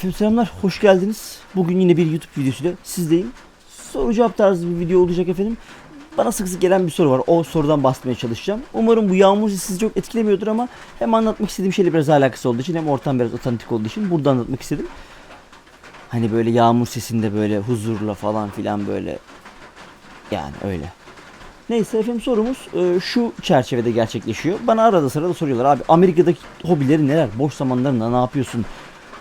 Efendim selamlar, hoş geldiniz. Bugün yine bir YouTube videosuyla sizdeyim. Soru cevap tarzı bir video olacak efendim. Bana sık sık gelen bir soru var. O sorudan bahsetmeye çalışacağım. Umarım bu yağmur sizi çok etkilemiyordur ama hem anlatmak istediğim şeyle biraz alakası olduğu için hem ortam biraz otantik olduğu için burada anlatmak istedim. Hani böyle yağmur sesinde böyle huzurla falan filan böyle yani öyle. Neyse efendim sorumuz e, şu çerçevede gerçekleşiyor. Bana arada sırada soruyorlar abi Amerika'daki hobileri neler? Boş zamanlarında ne yapıyorsun?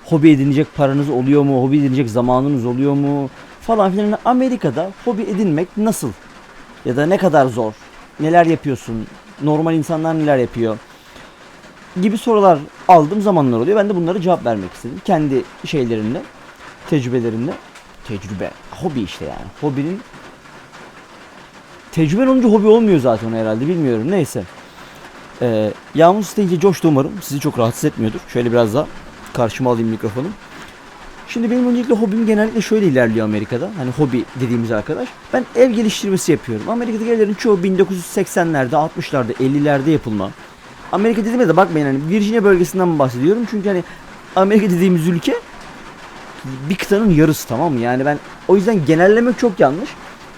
Hobi edinecek paranız oluyor mu? Hobi edinecek zamanınız oluyor mu? Falan filan. Amerika'da hobi edinmek nasıl? Ya da ne kadar zor? Neler yapıyorsun? Normal insanlar neler yapıyor? Gibi sorular aldığım zamanlar oluyor. Ben de bunlara cevap vermek istedim. Kendi şeylerimle, tecrübelerimle. Tecrübe. Hobi işte yani. Hobinin Tecrüben olunca hobi olmuyor zaten herhalde bilmiyorum. Neyse. Ee, yağmur isteyince coştu umarım. Sizi çok rahatsız etmiyordur. Şöyle biraz daha karşıma alayım mikrofonu. Şimdi benim öncelikle hobim genellikle şöyle ilerliyor Amerika'da. Hani hobi dediğimiz arkadaş. Ben ev geliştirmesi yapıyorum. Amerika'daki evlerin çoğu 1980'lerde, 60'larda, 50'lerde yapılma. Amerika dediğimde de bakmayın hani Virginia bölgesinden bahsediyorum. Çünkü hani Amerika dediğimiz ülke bir kıtanın yarısı tamam mı? Yani ben o yüzden genellemek çok yanlış.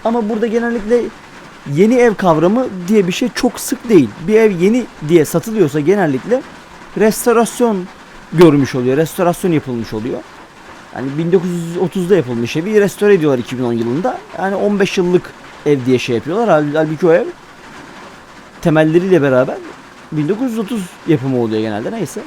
Ama burada genellikle yeni ev kavramı diye bir şey çok sık değil. Bir ev yeni diye satılıyorsa genellikle restorasyon görmüş oluyor. Restorasyon yapılmış oluyor. Yani 1930'da yapılmış evi restore ediyorlar 2010 yılında. Yani 15 yıllık ev diye şey yapıyorlar. Hal- Halbuki o ev temelleriyle beraber 1930 yapımı oluyor genelde neyse.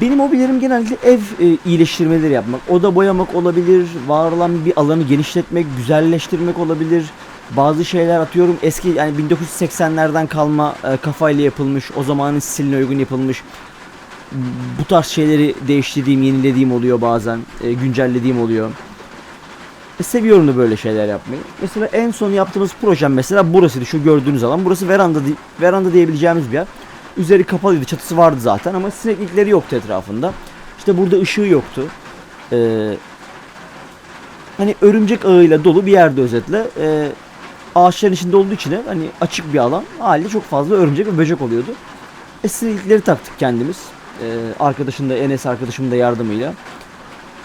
Benim hobilerim genellikle ev e, iyileştirmeleri yapmak. Oda boyamak olabilir, var olan bir alanı genişletmek, güzelleştirmek olabilir. Bazı şeyler atıyorum eski yani 1980'lerden kalma e, kafayla yapılmış, o zamanın stiline uygun yapılmış. Bu tarz şeyleri değiştirdiğim, yenilediğim oluyor bazen, e, güncellediğim oluyor. E, seviyorum da böyle şeyler yapmayı. Mesela en son yaptığımız projem mesela burasıydı şu gördüğünüz alan. Burası veranda veranda diyebileceğimiz bir yer. Üzeri kapalıydı, çatısı vardı zaten ama sineklikleri yoktu etrafında. İşte burada ışığı yoktu. Ee, hani örümcek ağıyla dolu bir yerde özetle. Ee, ağaçların içinde olduğu için de hani açık bir alan. Haliyle çok fazla örümcek ve böcek oluyordu. E, sineklikleri taktık kendimiz. Ee, arkadaşım da Enes arkadaşımın da yardımıyla.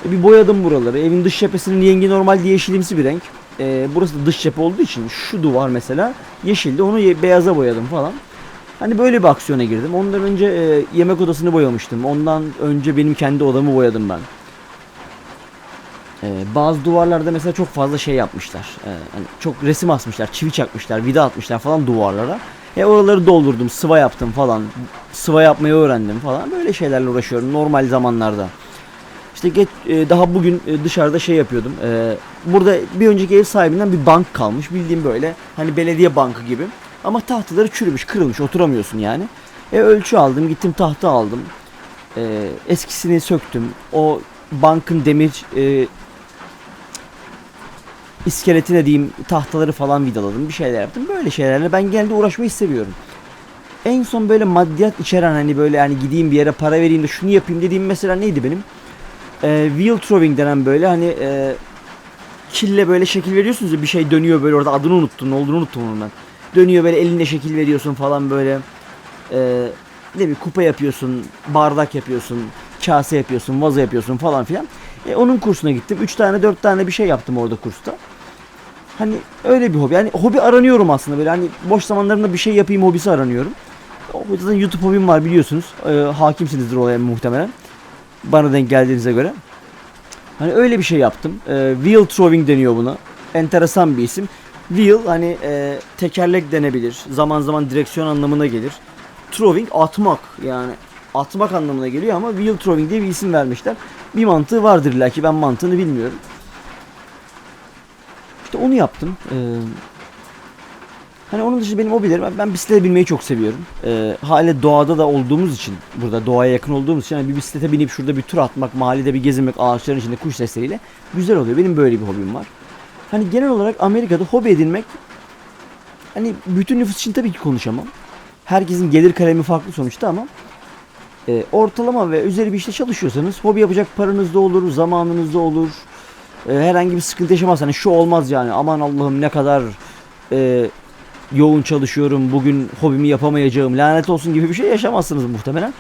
E, bir boyadım buraları. Evin dış cephesinin rengi normalde yeşilimsi bir renk. Ee, burası da dış cephe olduğu için şu duvar mesela yeşildi. Onu ye- beyaza boyadım falan. Hani böyle bir aksiyona girdim. Ondan önce e, yemek odasını boyamıştım. Ondan önce benim kendi odamı boyadım ben. E, bazı duvarlarda mesela çok fazla şey yapmışlar. E, hani çok resim asmışlar, çivi çakmışlar, vida atmışlar falan duvarlara. E oraları doldurdum, sıva yaptım falan. Sıva yapmayı öğrendim falan. Böyle şeylerle uğraşıyorum normal zamanlarda. İşte geç, e, daha bugün e, dışarıda şey yapıyordum. E, burada bir önceki ev sahibinden bir bank kalmış. Bildiğim böyle hani belediye bankı gibi. Ama tahtaları çürümüş, kırılmış, oturamıyorsun yani. E, ölçü aldım, gittim tahta aldım. E, eskisini söktüm. O bankın demir e, iskeletine diyeyim tahtaları falan vidaladım. Bir şeyler yaptım. Böyle şeylerle ben genelde uğraşmayı seviyorum. En son böyle maddiyat içeren hani böyle hani gideyim bir yere para vereyim de şunu yapayım dediğim mesela neydi benim? E, wheel throwing denen böyle hani e, kille böyle şekil veriyorsunuz ya bir şey dönüyor böyle orada adını unuttum ne olduğunu unuttum onun ben. Dönüyor böyle eline şekil veriyorsun falan böyle. E, ne bileyim kupa yapıyorsun, bardak yapıyorsun, kase yapıyorsun, vazo yapıyorsun falan filan. E, onun kursuna gittim. 3 tane 4 tane bir şey yaptım orada kursta. Hani öyle bir hobi. Yani hobi aranıyorum aslında böyle hani boş zamanlarımda bir şey yapayım hobisi aranıyorum. O yüzden YouTube hobim var biliyorsunuz. E, hakimsinizdir olaya muhtemelen. Bana denk geldiğinize göre. Hani öyle bir şey yaptım. E, wheel throwing deniyor buna. Enteresan bir isim. Wheel hani e, tekerlek denebilir. Zaman zaman direksiyon anlamına gelir. Throwing atmak yani atmak anlamına geliyor ama wheel throwing diye bir isim vermişler. Bir mantığı vardır illa ki ben mantığını bilmiyorum. İşte onu yaptım. Ee, hani onun dışında benim hobilerim ben, ben bisiklete binmeyi çok seviyorum. Ee, hala doğada da olduğumuz için burada doğaya yakın olduğumuz için hani bir bisiklete binip şurada bir tur atmak, mahallede bir gezinmek, ağaçların içinde kuş sesleriyle güzel oluyor. Benim böyle bir hobim var. Hani genel olarak Amerika'da hobi edinmek hani bütün nüfus için tabii ki konuşamam. Herkesin gelir kalemi farklı sonuçta ama e, ortalama ve üzeri bir işte çalışıyorsanız hobi yapacak paranız da olur, zamanınız da olur. E, herhangi bir sıkıntı yaşamazsanız hani şu olmaz yani aman Allah'ım ne kadar e, yoğun çalışıyorum bugün hobimi yapamayacağım lanet olsun gibi bir şey yaşamazsınız muhtemelen.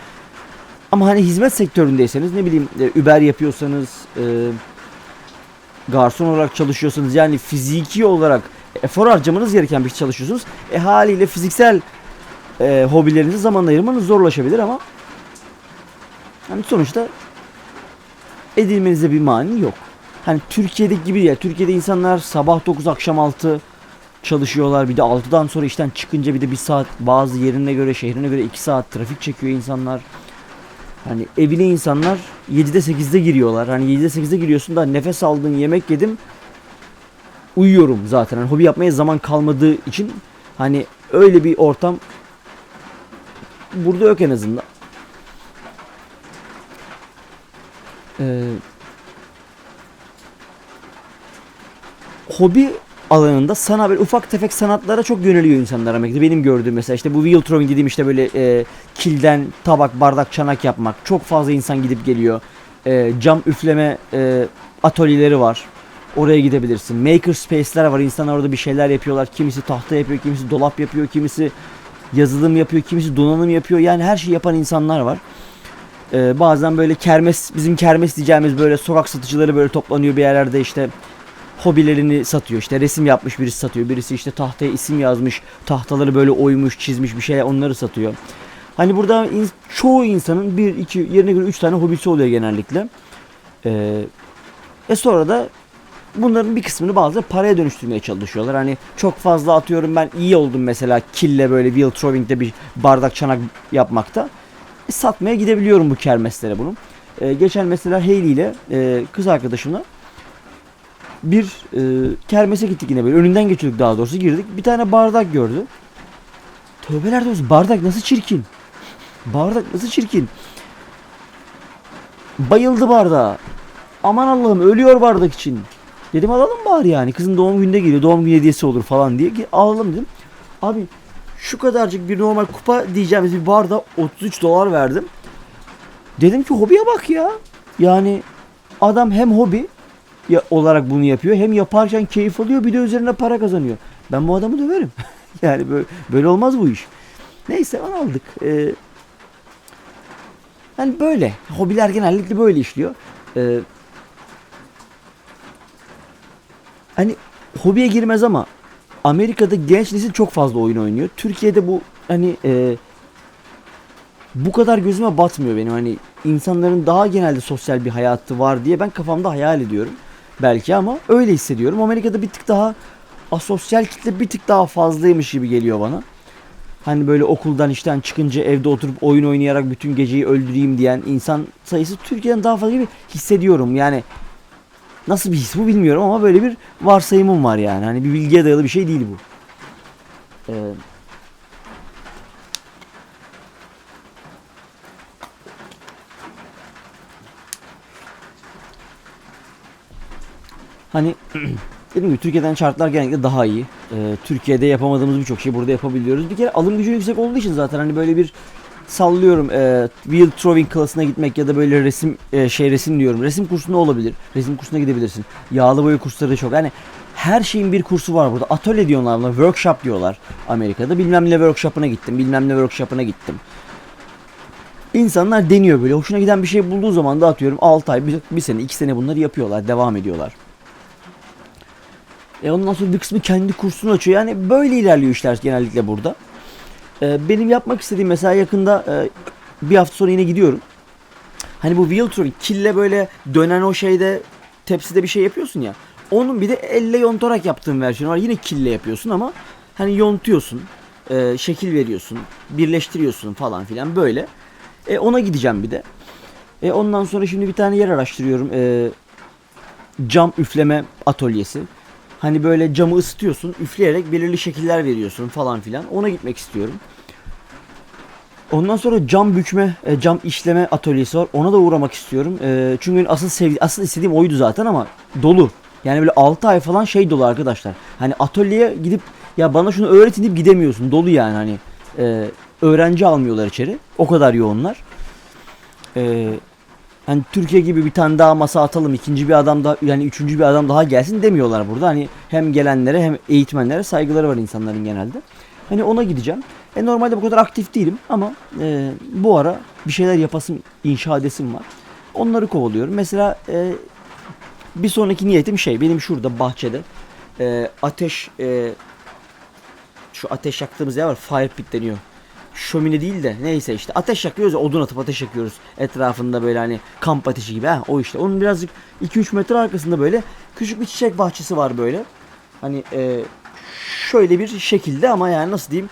Ama hani hizmet sektöründeyseniz ne bileyim e, Uber yapıyorsanız, e, garson olarak çalışıyorsanız yani fiziki olarak efor harcamanız gereken bir iş çalışıyorsunuz. E haliyle fiziksel e, hobilerinize zaman ayırmanız zorlaşabilir ama hani sonuçta edilmenize bir mani yok. Hani Türkiye'deki gibi ya Türkiye'de insanlar sabah 9 akşam 6 çalışıyorlar. Bir de 6'dan sonra işten çıkınca bir de bir saat bazı yerine göre şehrine göre 2 saat trafik çekiyor insanlar. Hani evine insanlar 7'de 8'de giriyorlar. Hani 7'de 8'de giriyorsun da nefes aldın yemek yedim uyuyorum zaten. Hani hobi yapmaya zaman kalmadığı için hani öyle bir ortam burada yok en azından. Ee, hobi alanında sana böyle ufak tefek sanatlara çok yöneliyor insanlar Amerika'da. Benim gördüğüm mesela işte bu wheel throwing dediğim işte böyle e, kilden tabak, bardak, çanak yapmak. Çok fazla insan gidip geliyor. E, cam üfleme e, atölyeleri var. Oraya gidebilirsin. Maker space'ler var. İnsanlar orada bir şeyler yapıyorlar. Kimisi tahta yapıyor, kimisi dolap yapıyor, kimisi yazılım yapıyor, kimisi donanım yapıyor. Yani her şeyi yapan insanlar var. Ee, bazen böyle kermes, bizim kermes diyeceğimiz böyle sokak satıcıları böyle toplanıyor bir yerlerde işte hobilerini satıyor. İşte resim yapmış birisi satıyor. Birisi işte tahtaya isim yazmış. Tahtaları böyle oymuş, çizmiş bir şey onları satıyor. Hani burada in- çoğu insanın bir, iki, yerine göre üç tane hobisi oluyor genellikle. Ee, e sonra da bunların bir kısmını bazıları paraya dönüştürmeye çalışıyorlar. Hani çok fazla atıyorum ben iyi oldum mesela kille böyle wheel throwing'de bir bardak çanak yapmakta. E, satmaya gidebiliyorum bu kermeslere bunu. E, geçen mesela Hayley ile e, kız arkadaşımla bir e, kermese gittik yine böyle önünden geçiyorduk daha doğrusu girdik. Bir tane bardak gördü. Tövbeler olsun bardak nasıl çirkin. Bardak nasıl çirkin. Bayıldı bardağa. Aman Allah'ım ölüyor bardak için. Dedim alalım bari yani. Kızın doğum gününde geliyor. Doğum günü hediyesi olur falan diye. Ki Alalım dedim. Abi şu kadarcık bir normal kupa diyeceğimiz bir barda 33 dolar verdim. Dedim ki hobiye bak ya. Yani adam hem hobi ya, olarak bunu yapıyor hem yaparken keyif alıyor bir de üzerine para kazanıyor. Ben bu adamı döverim. yani böyle, böyle olmaz bu iş. Neyse onu aldık. Ee, yani böyle. Hobiler genellikle böyle işliyor. Ee, hani hobiye girmez ama Amerika'da genç nesil çok fazla oyun oynuyor. Türkiye'de bu hani e, bu kadar gözüme batmıyor benim. Hani insanların daha genelde sosyal bir hayatı var diye ben kafamda hayal ediyorum. Belki ama öyle hissediyorum. Amerika'da bir tık daha asosyal kitle bir tık daha fazlaymış gibi geliyor bana. Hani böyle okuldan işten çıkınca evde oturup oyun oynayarak bütün geceyi öldüreyim diyen insan sayısı Türkiye'den daha fazla gibi hissediyorum. Yani Nasıl bir his bu bilmiyorum ama böyle bir varsayımım var yani. Hani bir bilgiye dayalı bir şey değil bu. Ee, hani dediğim gibi Türkiye'den şartlar genellikle daha iyi. Ee, Türkiye'de yapamadığımız birçok şeyi burada yapabiliyoruz. Bir kere alım gücü yüksek olduğu için zaten hani böyle bir sallıyorum e, wheel throwing klasına gitmek ya da böyle resim e, şey resim diyorum. Resim kursunda olabilir. Resim kursuna gidebilirsin. Yağlı boya kursları da çok. Yani her şeyin bir kursu var burada. Atölye diyorlar buna. Workshop diyorlar Amerika'da. Bilmem ne workshop'ına gittim. Bilmem ne workshop'ına gittim. İnsanlar deniyor böyle. Hoşuna giden bir şey bulduğu zaman da atıyorum 6 ay, bir, bir sene, 2 sene bunları yapıyorlar. Devam ediyorlar. E ondan sonra bir kısmı kendi kursunu açıyor. Yani böyle ilerliyor işler genellikle burada. Ee, benim yapmak istediğim mesela yakında e, bir hafta sonra yine gidiyorum. Hani bu wheel throwing kille böyle dönen o şeyde tepside bir şey yapıyorsun ya. Onun bir de elle yontarak yaptığım versiyonu var. Yine kille yapıyorsun ama hani yontuyorsun, e, şekil veriyorsun, birleştiriyorsun falan filan böyle. E, ona gideceğim bir de. E, ondan sonra şimdi bir tane yer araştırıyorum. E, cam üfleme atölyesi. Hani böyle camı ısıtıyorsun, üfleyerek belirli şekiller veriyorsun falan filan. Ona gitmek istiyorum. Ondan sonra cam bükme, e, cam işleme atölyesi var. Ona da uğramak istiyorum. E, çünkü asıl sevdi, asıl istediğim oydu zaten ama dolu. Yani böyle 6 ay falan şey dolu arkadaşlar. Hani atölyeye gidip ya bana şunu öğretin deyip gidemiyorsun. Dolu yani hani. E, öğrenci almıyorlar içeri. O kadar yoğunlar. Hani Türkiye gibi bir tane daha masa atalım, ikinci bir adam daha yani üçüncü bir adam daha gelsin demiyorlar burada. Hani hem gelenlere hem eğitmenlere saygıları var insanların genelde. Hani ona gideceğim. E, normalde bu kadar aktif değilim ama e, bu ara bir şeyler yapasım, inşa edesim var. Onları kovalıyorum. Mesela e, bir sonraki niyetim şey benim şurada bahçede e, ateş e, şu ateş yaktığımız yer var fire pit deniyor. Şömine değil de neyse işte ateş yakıyoruz ya odun atıp ateş yakıyoruz. Etrafında böyle hani kamp ateşi gibi ha o işte. Onun birazcık 2-3 metre arkasında böyle küçük bir çiçek bahçesi var böyle. Hani e, şöyle bir şekilde ama yani nasıl diyeyim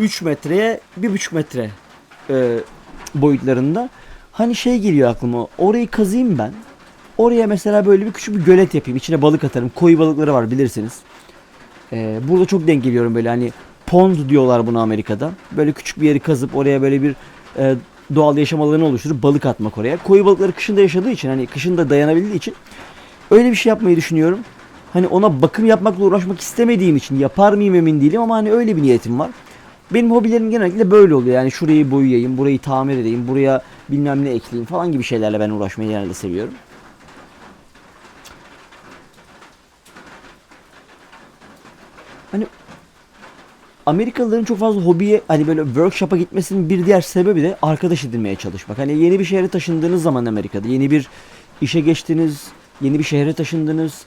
3 metreye 1,5 metre e, boyutlarında. Hani şey geliyor aklıma orayı kazıyım ben. Oraya mesela böyle bir küçük bir gölet yapayım. İçine balık atarım. Koyu balıkları var bilirsiniz. Ee, burada çok denk geliyorum böyle hani pond diyorlar buna Amerika'da. Böyle küçük bir yeri kazıp oraya böyle bir e, doğal yaşam alanı oluşturup balık atmak oraya. Koyu balıkları kışında yaşadığı için hani kışın da dayanabildiği için öyle bir şey yapmayı düşünüyorum. Hani ona bakım yapmakla uğraşmak istemediğim için yapar mıyım emin değilim ama hani öyle bir niyetim var. Benim hobilerim genellikle böyle oluyor. Yani şurayı boyayayım, burayı tamir edeyim, buraya bilmem ne ekleyeyim falan gibi şeylerle ben uğraşmayı genelde seviyorum. Amerikalıların çok fazla hobiye hani böyle workshop'a gitmesinin bir diğer sebebi de arkadaş edinmeye çalışmak. Hani yeni bir şehre taşındığınız zaman Amerika'da yeni bir işe geçtiniz, yeni bir şehre taşındınız,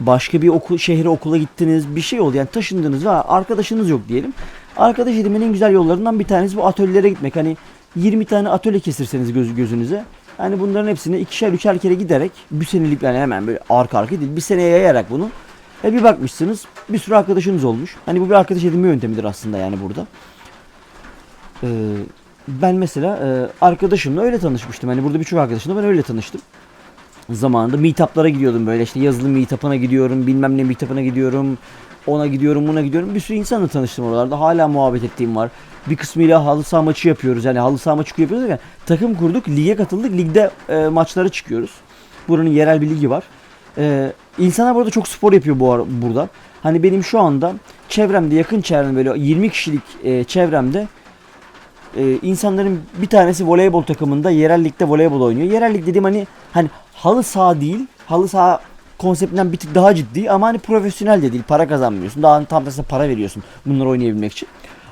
başka bir okul şehre okula gittiniz, bir şey oldu yani taşındınız ve arkadaşınız yok diyelim. Arkadaş edinmenin en güzel yollarından bir tanesi bu atölyelere gitmek. Hani 20 tane atölye kesirseniz göz gözünüze. Hani bunların hepsini ikişer üçer kere giderek bir senelik yani hemen böyle arka arka değil bir seneye yayarak bunu e bir bakmışsınız bir sürü arkadaşınız olmuş. Hani bu bir arkadaş edinme yöntemidir aslında yani burada. Ee, ben mesela e, arkadaşımla öyle tanışmıştım. Hani burada birçok arkadaşımla ben öyle tanıştım. Zamanında meetup'lara gidiyordum böyle işte yazılı meetup'ına gidiyorum bilmem ne meetup'ına gidiyorum. Ona gidiyorum buna gidiyorum. Bir sürü insanla tanıştım oralarda. Hala muhabbet ettiğim var. Bir kısmıyla halı saha maçı yapıyoruz. Yani halı saha maçı yapıyoruz derken takım kurduk. Lige katıldık. Ligde e, maçlara çıkıyoruz. Buranın yerel bir ligi var. E, insanlar burada çok spor yapıyor bu ara, burada. Hani benim şu anda çevremde yakın çevremde böyle 20 kişilik e, çevremde e, insanların bir tanesi voleybol takımında yerel ligde voleybol oynuyor. Yerel lig dediğim hani hani halı saha değil. Halı saha konseptinden bir tık daha ciddi ama hani profesyonel de değil. Para kazanmıyorsun. Daha tam tersine para veriyorsun bunları oynayabilmek için.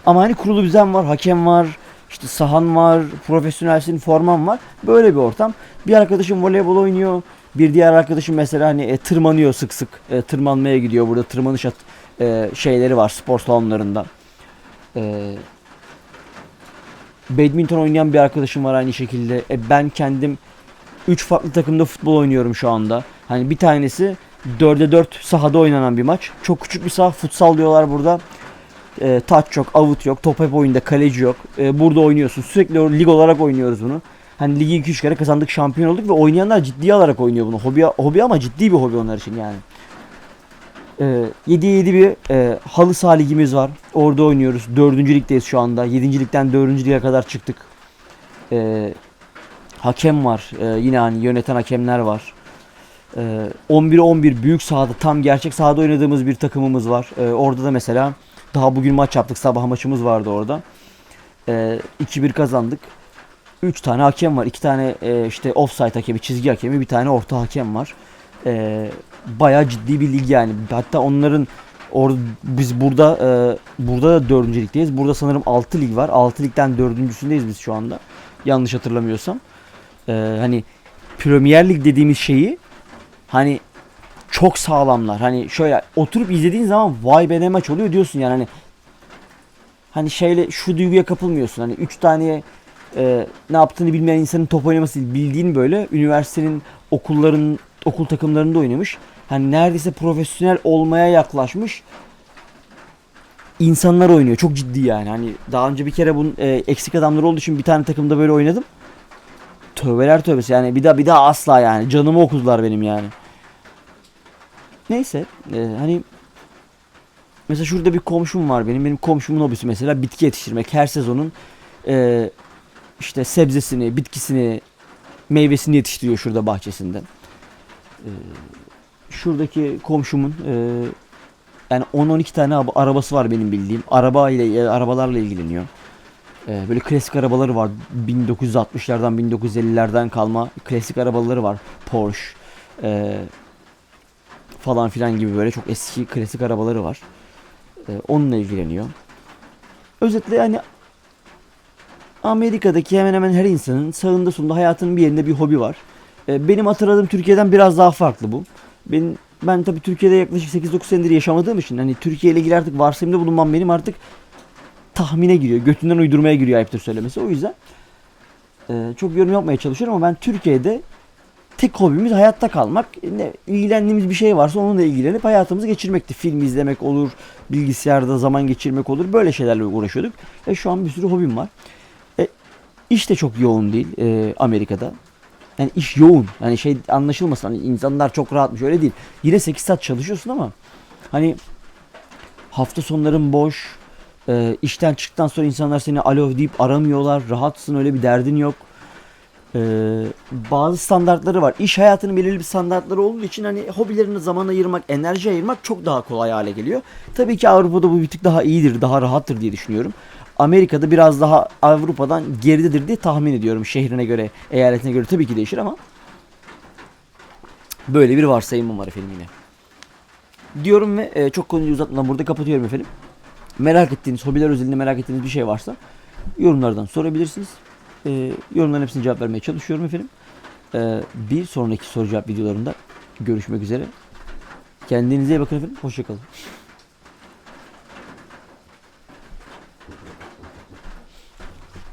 Ama hani kurulu düzen var, hakem var, işte sahan var, profesyonelsin, forman var. Böyle bir ortam. Bir arkadaşım voleybol oynuyor. Bir diğer arkadaşım mesela hani e, tırmanıyor sık sık. E, tırmanmaya gidiyor. Burada tırmanış at, e, şeyleri var spor salonlarında. E, badminton oynayan bir arkadaşım var aynı şekilde. E, ben kendim 3 farklı takımda futbol oynuyorum şu anda. Hani bir tanesi 4'e 4 sahada oynanan bir maç. Çok küçük bir saha. Futsal diyorlar burada. E, touch yok, avut yok, top hep oyunda, kaleci yok. E, burada oynuyorsun. Sürekli lig olarak oynuyoruz bunu. Hani ligi 2-3 kere kazandık, şampiyon olduk ve oynayanlar ciddiye alarak oynuyor bunu. Hobi, hobi ama ciddi bir hobi onlar için yani. E, 7'ye 7 bir e, halı saha ligimiz var. Orada oynuyoruz. 4. ligdeyiz şu anda. 7. ligden 4. lige kadar çıktık. E, hakem var. E, yine hani yöneten hakemler var. Ee, 11'e 11 büyük sahada tam gerçek sahada oynadığımız bir takımımız var. Ee, orada da mesela daha bugün maç yaptık. Sabah maçımız vardı orada. Ee, 2-1 kazandık. 3 tane hakem var. 2 tane e, işte offside hakemi, çizgi hakemi, bir tane orta hakem var. Ee, bayağı ciddi bir lig yani. Hatta onların or biz burada e, burada da 4. ligdeyiz. Burada sanırım 6 lig var. 6 ligden 4.sündeyiz biz şu anda. Yanlış hatırlamıyorsam. Ee, hani Premier Lig dediğimiz şeyi hani çok sağlamlar. Hani şöyle oturup izlediğin zaman vay be ne maç oluyor diyorsun yani hani hani şeyle şu duyguya kapılmıyorsun. Hani 3 tane e, ne yaptığını bilmeyen insanın top oynaması değil. Bildiğin böyle üniversitenin okulların okul takımlarında oynamış. Hani neredeyse profesyonel olmaya yaklaşmış insanlar oynuyor. Çok ciddi yani. Hani daha önce bir kere bunun e, eksik adamlar olduğu için bir tane takımda böyle oynadım. Tövbeler tövbesi yani bir daha bir daha asla yani canımı okudular benim yani. Neyse e, hani mesela şurada bir komşum var benim. Benim komşumun hobisi mesela bitki yetiştirmek. Her sezonun e, işte sebzesini, bitkisini, meyvesini yetiştiriyor şurada bahçesinde. E, şuradaki komşumun e, yani 10-12 tane ab- arabası var benim bildiğim. Araba ile e, arabalarla ilgileniyor. E, böyle klasik arabaları var. 1960'lardan 1950'lerden kalma klasik arabaları var. Porsche e, falan filan gibi böyle çok eski klasik arabaları var. E, onunla ilgileniyor. özetle yani Amerika'daki hemen hemen her insanın sağında solunda hayatının bir yerinde bir hobi var. E, benim hatırladığım Türkiye'den biraz daha farklı bu. Benim ben tabii Türkiye'de yaklaşık 8-9 senedir yaşamadığım için hani Türkiye ile ilgili artık varsayımda bulunmam benim artık tahmine giriyor. Götünden uydurmaya giriyor ayıptır söylemesi. O yüzden e, çok yorum yapmaya çalışıyorum ama ben Türkiye'de tek hobimiz hayatta kalmak. Ne, ilgilendiğimiz bir şey varsa onunla ilgilenip hayatımızı geçirmekti. Film izlemek olur, bilgisayarda zaman geçirmek olur. Böyle şeylerle uğraşıyorduk. E şu an bir sürü hobim var. İş de çok yoğun değil e, Amerika'da. Yani iş yoğun. Yani şey anlaşılmasın. Hani insanlar çok rahatmış öyle değil. Yine 8 saat çalışıyorsun ama hani hafta sonların boş. E, işten çıktıktan sonra insanlar seni alo deyip aramıyorlar. Rahatsın öyle bir derdin yok. E, bazı standartları var. İş hayatının belirli bir standartları olduğu için hani hobilerine zaman ayırmak, enerji ayırmak çok daha kolay hale geliyor. Tabii ki Avrupa'da bu bir tık daha iyidir, daha rahattır diye düşünüyorum. Amerika'da biraz daha Avrupa'dan geridedir diye tahmin ediyorum. Şehrine göre, eyaletine göre tabii ki değişir ama böyle bir varsayımım var efendim yine. Diyorum ve e, çok konuyu uzatmadan burada kapatıyorum efendim. Merak ettiğiniz, hobiler özelinde merak ettiğiniz bir şey varsa yorumlardan sorabilirsiniz. E, yorumların hepsine cevap vermeye çalışıyorum efendim. E, bir sonraki soru cevap videolarında görüşmek üzere. Kendinize iyi bakın efendim. Hoşçakalın.